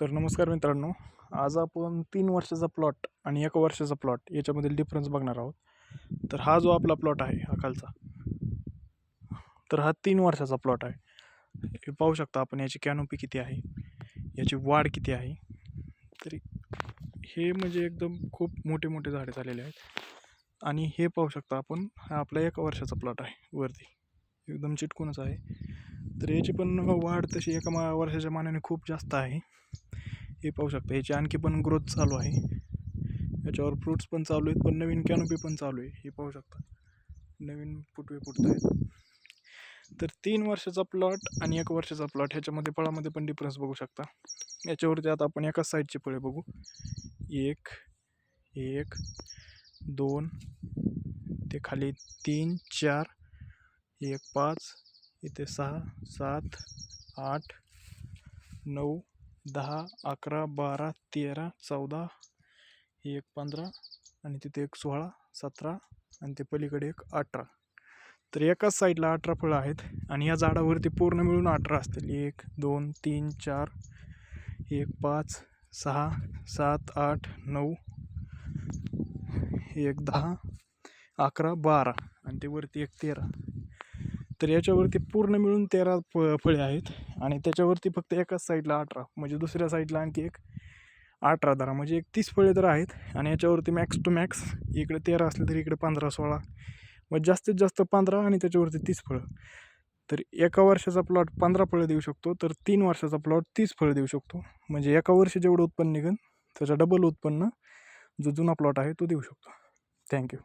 तर नमस्कार मित्रांनो आज आपण तीन वर्षाचा प्लॉट आणि एका वर्षाचा प्लॉट याच्यामधील डिफरन्स बघणार आहोत. तर हा जो आपला प्लॉट आहे हा खालचा तर हा तीन वर्षाचा प्लॉट आहे. हे पाहू शकता आपण याची कॅनोपी किती आहे याची वाढ किती आहे. तरी हे म्हणजे एकदम खूप मोठे मोठे झाडे झालेले आहेत. आणि हे पाहू शकता आपण हा आपला एका वर्षाचा प्लॉट आहे वरती. एकदम चिटकूनच आहे. तर याची पण वाढ तशी एका मा वर्षाच्या मानाने खूप जास्त आहे. हे पाहू शकता. याची आणखी पण ग्रोथ चालू आहे. याच्यावर फ्रूट्स पण चालू आहेत पण नवीन कॅनोपी पण चालू आहे. हे पाहू शकता. नवीन फुटवे फुटत आहेत तर तीन वर्षाचा प्लॉट आणि एक वर्षाचा प्लॉट ह्याच्यामध्ये फळामध्ये पण डिफरन्स बघू शकता. याच्यावरती आता आपण एकाच साईडचे फळे बघू. एक एक दोन ते खाली तीन चार एक पाच इथे सहा सात आठ नऊ दहा अकरा बारा तेरा चौदा एक पंधरा आणि तिथे एक सोळा सतरा आणि ते पलीकडे एक अठरा. तर एकाच साईडला अठरा फळं आहेत आणि या झाडावरती पूर्ण मिळून अठरा असतील. एक दोन तीन चार एक पाच सहा सात आठ नऊ एक दहा अकरा बारा आणि ते वरती एक तेरा. तर याच्यावरती पूर्ण मिळून तेरा फ फळे आहेत. आणि त्याच्यावरती फक्त एकाच साईडला अठरा. म्हणजे दुसऱ्या साईडला आणखी एक अठरा दरा म्हणजे एक तीस फळे तर आहेत. आणि याच्यावरती मॅक्स टू मॅक्स इकडे तेरा असले तरी इकडे पंधरा सोळा. मग जास्तीत जास्त पंधरा आणि त्याच्यावरती तीस फळं. तर एका वर्षाचा प्लॉट पंधरा फळं देऊ शकतो. तर तीन वर्षाचा प्लॉट तीस फळं देऊ शकतो. म्हणजे एका वर्षी जेवढं उत्पन्न निघेल त्याचं डबल उत्पन्न जो जुना प्लॉट आहे तो देऊ शकतो. थँक्यू